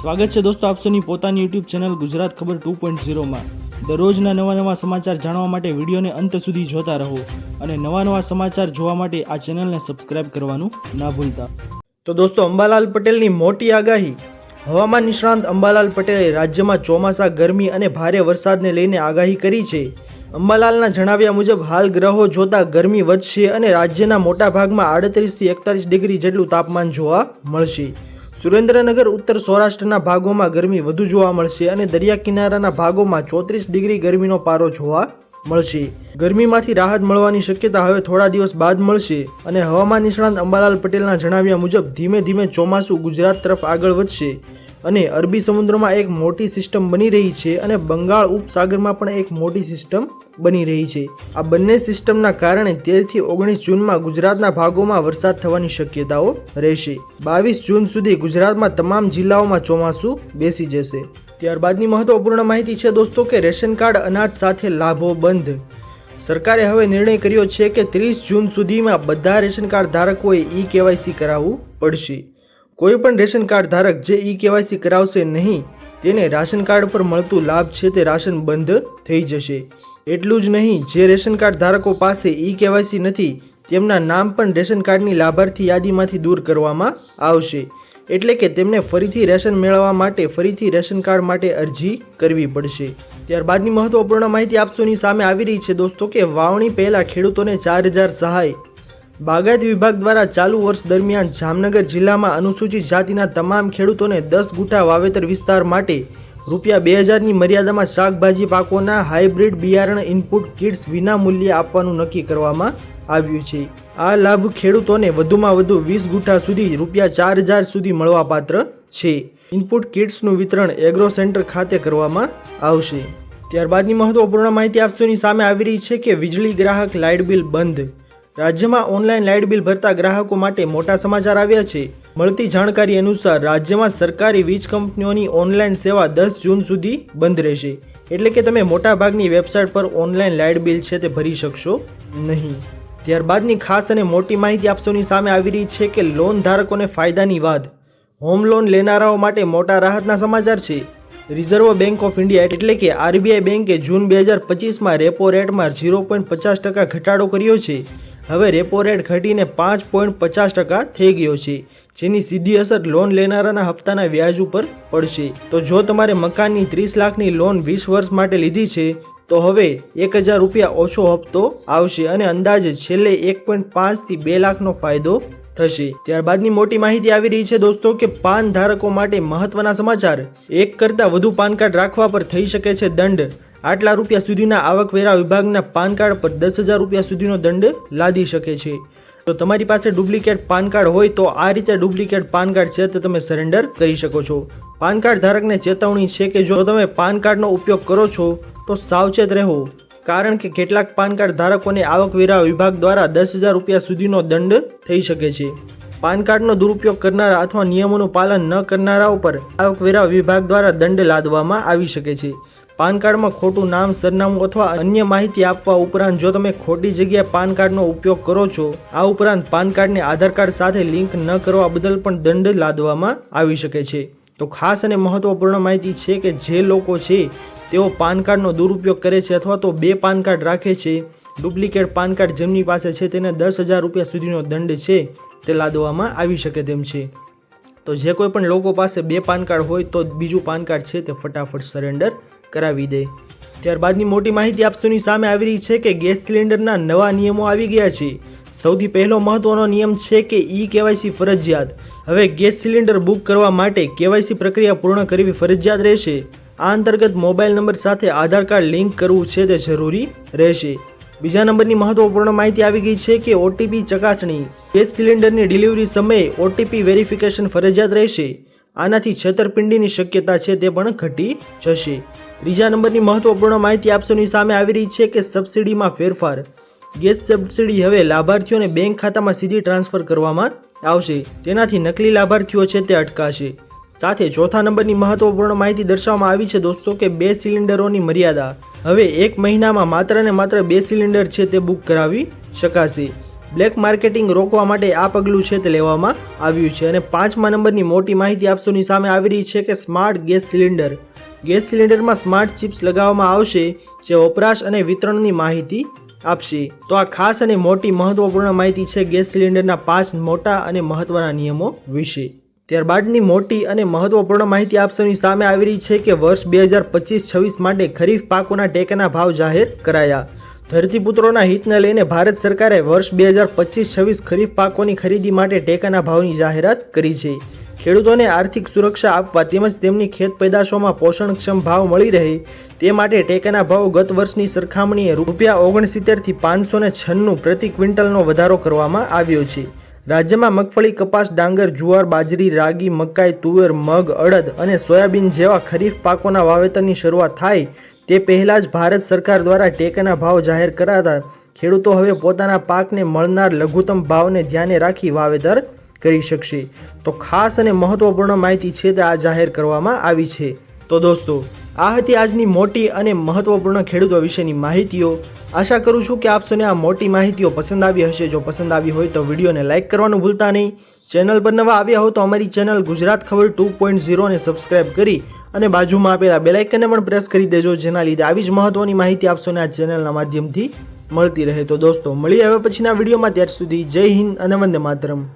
સ્વાગત છે દોસ્તો આપસોની પોતાની યુટ્યુબ ચેનલ ગુજરાત ખબર ટુ પોઈન્ટ ઝીરોમાં દરરોજના નવા નવા સમાચાર જાણવા માટે વિડીયોને અંત સુધી જોતા રહો અને નવા નવા સમાચાર જોવા માટે આ ચેનલને સબસ્ક્રાઇબ કરવાનું ના ભૂલતા. તો દોસ્તો અંબાલાલ પટેલની મોટી આગાહી. હવામાન નિષ્ણાંત અંબાલાલ પટેલે રાજ્યમાં ચોમાસા, ગરમી અને ભારે વરસાદને લઈને આગાહી કરી છે. અંબાલાલના જણાવ્યા મુજબ હાલ ગ્રહો જોતા ગરમી વધશે અને રાજ્યના મોટા ભાગમાં આડત્રીસથી એકતાલીસ ડિગ્રી જેટલું તાપમાન જોવા મળશે. સુરેન્દ્રનગર, ઉત્તર સૌરાષ્ટ્રના ભાગોમાં ગરમી વધુ જોવા મળશે અને દરિયા કિનારાના ભાગોમાં ચોત્રીસ ડિગ્રી ગરમીનો પારો જોવા મળશે. ગરમીમાંથી રાહત મળવાની શક્યતા હવે થોડા દિવસ બાદ મળશે અને હવામાન નિષ્ણાંત અંબાલાલ પટેલના જણાવ્યા મુજબ ધીમે ધીમે ચોમાસું ગુજરાત તરફ આગળ વધશે. અને અરબી સમુદ્રમાં એક મોટી સિસ્ટમ બની રહી છે અને બંગાળ ઉપસાગરમાં પણ એક મોટી સિસ્ટમ બની રહી છે. આ બંને સિસ્ટમના કારણે તેરથી ઓગણીસ જૂનમાં ગુજરાતના ભાગોમાં વરસાદ થવાની શક્યતાઓ રહેશે. બાવીસ જૂન સુધી ગુજરાતમાં તમામ જિલ્લાઓમાં ચોમાસું બેસી જશે. ત્યારબાદની મહત્વપૂર્ણ માહિતી છે દોસ્તો કે રેશન કાર્ડ અનાજ સાથે લાભો બંધ સરકારે હવે નિર્ણય કર્યો છે કે ત્રીસ જૂન સુધીમાં બધા રેશન કાર્ડ ધારકોએ ઈ કેવાયસી કરાવવું પડશે. કોઈ પણ રેશન કાર્ડ ધારક જે ઈ કેવાયસી કરાવશે નહીં, તેને રાશન કાર્ડ પર મળતું લાભ છે તે રાશન બંધ થઈ જશે. એટલું જ નહીં, જે રેશન કાર્ડ ધારકો પાસે ઈ કેવાયસી નથી, તેમના નામ પણ રેશન કાર્ડની લાભાર્થી યાદીમાંથી દૂર કરવામાં આવશે. એટલે કે તેમને ફરીથી રેશન મેળવવા માટે ફરીથી રેશન કાર્ડ માટે અરજી કરવી પડશે. ત્યારબાદની મહત્વપૂર્ણ માહિતી આપસોની સામે આવી રહી છે દોસ્તો કે વાવણી પહેલા ખેડૂતોને ચાર હજાર સહાય બાગાયત વિભાગ દ્વારા ચાલુ વર્ષ દરમિયાન જામનગર જિલ્લામાં અનુસૂચિત જાતિના તમામ ખેડૂતોને દસ ગુટા વાવેતર વિસ્તાર માટે રૂપિયા બે હજારની મર્યાદામાં શાકભાજી પાકોના હાઇબ્રિડ બિયારણ ઇનપુટ કિટ્સ વિના મૂલ્યે આપવાનું નક્કી કરવામાં આવ્યું છે. આ લાભ ખેડૂતોને વધુમાં વધુ વીસ ગુઠા સુધી રૂપિયા ચાર હજાર સુધી મળવાપાત્ર છે. ઇનપુટ કિટ્સનું વિતરણ એગ્રો સેન્ટર ખાતે કરવામાં આવશે. ત્યારબાદની મહત્વપૂર્ણ માહિતી આપસોની સામે આવી રહી છે કે વીજળી ગ્રાહક લાઇટ બિલ બંધ રાજ્યમાં ઓનલાઈન લાઇટ બિલ ભરતા ગ્રાહકો માટે મોટા સમાચાર આવ્યા છે. મળતી જાણકારી અનુસાર રાજ્યમાં સરકારી વીજ કંપનીઓની ઓનલાઈન સેવા દસ જૂન સુધી બંધ રહેશે. એટલે કે તમે મોટાભાગની વેબસાઇટ પર ઓનલાઈન લાઇટ બિલ છે તે ભરી શકશો નહીં. ત્યારબાદની ખાસ અને મોટી માહિતી આપસોની સામે આવી રહી છે કે લોન ધારકોને ફાયદાની વાત. હોમ લોન લેનારાઓ માટે મોટા રાહતના સમાચાર છે. રિઝર્વ બેંક ઓફ ઇન્ડિયા એટલે કે આરબીઆઈ બેંકે જૂન બે હજાર પચીસમાં રેપો રેટમાં ઝીરો પોઈન્ટ પચાસ ટકા ઘટાડો કર્યો છે. હવે રેપો રેટ ઘટીને પાંચ પોઈન્ટ પચાસ ટકા થઈ ગયો છે, જેની સીધી અસર લોન લેનારાના હપ્તાના વ્યાજ ઉપર પડશે. તો જો તમારે મકાનની ત્રીસ લાખની લોન વીસ વર્ષ માટે લીધી છે, તો હવે એક હજાર રૂપિયા ઓછો હપ્તો આવશે અને અંદાજે છેલ્લે એક પોઈન્ટ પાંચથી બે લાખનો ફાયદો થશે. ત્યારબાદની મોટી માહિતી આવી રહી છે દોસ્તો કે પાન ધારકો માટે મહત્વના સમાચાર. એક કરતાં વધુ પાન કાર્ડ રાખવા પર થઈ શકે છે દંડ. આટલા રૂપિયા સુધીના આવકવેરા વિભાગના પાન કાર્ડ પર દસ હજાર રૂપિયા સુધીનો દંડ લાદી શકે છે. તો તમારી પાસે ડુપ્લિકેટ પાન કાર્ડ હોય તો આ રીતે ડુપ્લિકેટ પાન કાર્ડ છે તે તમે સરેન્ડર કરી શકો છો. પાન કાર્ડ ધારકને ચેતવણી છે કે જો તમે પાન કાર્ડનો ઉપયોગ કરો છો, તો સાવચેત રહો. કારણ કે કેટલાક પાન કાર્ડ ધારકોને આવકવેરા વિભાગ દ્વારા દસ હજાર રૂપિયા સુધીનો દંડ થઈ શકે છે. પાન કાર્ડનો દુરુપયોગ કરનારા અથવા નિયમોનું પાલન ન કરનારા ઉપર આવકવેરા વિભાગ દ્વારા દંડ લાદવામાં આવી શકે છે. પાન કાર્ડમાં ખોટું નામ, સરનામું અથવા અન્ય માહિતી આપવા ઉપરાંત જો તમે ખોટી જગ્યાએ પાન કાર્ડનો ઉપયોગ કરો છો, આ ઉપરાંત પાન કાર્ડને આધાર કાર્ડ સાથે લિંક ન કરવા બદલ પણ દંડ લાદવામાં આવી શકે છે. તો ખાસ અને મહત્વપૂર્ણ માહિતી છે કે જે લોકો છે, તેઓ પાન કાર્ડનો દુરુપયોગ કરે છે અથવા તો બે પાન કાર્ડ રાખે છે, ડુપ્લિકેટ પાન કાર્ડ જેમની પાસે છે તેને દસ હજાર રૂપિયા સુધીનો દંડ છે, તે લાદવામાં આવી શકે તેમ છે. તો જે કોઈ પણ લોકો પાસે બે પાન કાર્ડ હોય તો બીજું પાન કાર્ડ છે તે ફટાફટ સરેન્ડર કરાવી દે. ત્યારબાદની મોટી માહિતી આપસોની સામે આવી રહી છે કે ગેસ સિલિન્ડરના નવા નિયમો આવી ગયા છે. સૌથી પહેલો મહત્વનો નિયમ છે કે ઈ કેવાયસી ફરજિયાત. હવે ગેસ સિલિન્ડર બુક કરવા માટે કેવાયસી પ્રક્રિયા પૂર્ણ કરવી ફરજિયાત રહેશે. આ અંતર્ગત મોબાઈલ નંબર સાથે આધાર કાર્ડ લિંક કરવું છે તે જરૂરી રહેશે. બીજા નંબરની મહત્વપૂર્ણ માહિતી આવી ગઈ છે કે ઓટીપી ચકાસણી. ગેસ સિલિન્ડરની ડિલિવરી સમયે ઓટીપી વેરિફિકેશન ફરજિયાત રહેશે. આનાથી છેતરપિંડીની શક્યતા છે તે પણ ઘટી જશે. ત્રીજા નંબરની મહત્વપૂર્ણ માહિતી આપસોની સામે આવી રહી છે કે સબસિડીમાં ફેરફાર. ગેસ સબસિડી હવે લાભાર્થીઓને બેંક ખાતામાં સીધી ટ્રાન્સફર કરવામાં આવશે. તેનાથી નકલી લાભાર્થીઓ છે તે અટકાશે. સાથે ચોથા નંબરની મહત્વપૂર્ણ માહિતી દર્શાવવામાં આવી છે દોસ્તો કે બે સિલિન્ડરોની મર્યાદા. હવે એક મહિનામાં માત્ર ને માત્ર બે સિલિન્ડર છે તે બુક કરાવી શકાશે. બ્લેક માર્કેટિંગ રોકવા માટે આ પગલું છે તે લેવામાં આવ્યું છે. અને પાંચમા નંબરની મોટી માહિતી આપસોની સામે આવી રહી છે કે સ્માર્ટ ગેસ સિલિન્ડર. ગેસ સિલિન્ડરમાં સ્માર્ટ ચિપ્સ લગાવવામાં આવશે, જે વપરાશ અને વિતરણની માહિતી આપશે. તો આ ખાસ અને મોટી મહત્વપૂર્ણ માહિતી છે ગેસ સિલિન્ડરના પાંચ મોટા અને મહત્વના નિયમો વિશે. ત્યારબાદની મોટી અને મહત્વપૂર્ણ માહિતી આપસોની સામે આવી રહી છે કે વર્ષ બે હજાર પચીસ છવ્વીસ માટે ખરીફ પાકોના ટેકાના ભાવ જાહેર કરાયા. ધરતીપુત્રોના હિતને લઈને ભારત સરકારે વર્ષ બે હજાર પચીસ છવ્વીસ ખરીફ પાકોની ખરીદી માટે ટેકાના ભાવની જાહેરાત કરી છે. ખેડૂતોને આર્થિક સુરક્ષા આપવા તેમજ તેમની ખેત પેદાશોમાં પોષણક્ષમ ભાવ મળી રહે તે માટે ટેકાના ભાવ ગત વર્ષની સરખામણીએ રૂપિયા ઓગણસિત્તેરથી પાંચસો ને છન્નું પ્રતિ ક્વિન્ટલનો વધારો કરવામાં આવ્યો છે. રાજ્યમાં મગફળી કપાસ, ડાંગર, જુવાર, બાજરી, રાગી, મકાઈ, તુવેર, મગ, અડદ અને સોયાબીન જેવા ખરીફ પાકોના વાવેતરની શરૂઆત થાય તે પહેલાં જ ભારત સરકાર દ્વારા ટેકાના ભાવ જાહેર કરાતા ખેડૂતો હવે પોતાના પાકને મળનાર લઘુત્તમ ભાવને ધ્યાને રાખી વાવેતર કરી શકશે. તો ખાસ અને મહત્વપૂર્ણ માહિતી છે તે આ જાહેર કરવામાં આવી છે. તો દોસ્તો, આ હતી આજની મોટી અને મહત્વપૂર્ણ ખેડૂતો વિશેની માહિતીઓ. આશા કરું છું કે આપસોને આ મોટી માહિતીઓ પસંદ આવી હશે. જો પસંદ આવી હોય તો વિડીયોને લાઇક કરવાનું ભૂલતા નહીં. ચેનલ પર નવા આવ્યા હો તો અમારી ચેનલ ગુજરાત ખબર ટુ પોઈન્ટ ઝીરોને સબસ્ક્રાઇબ કરી અને બાજુમાં આપેલા બેલાઇકનને પણ પ્રેસ કરી દેજો. જેના લીધે આવી જ મહત્વની માહિતી આપશોને આ ચેનલના માધ્યમથી મળતી રહે. તો દોસ્તો મળી હવે પછીના વિડીયોમાં. ત્યાર સુધી જય હિન્દ અને વંદે માતરમ.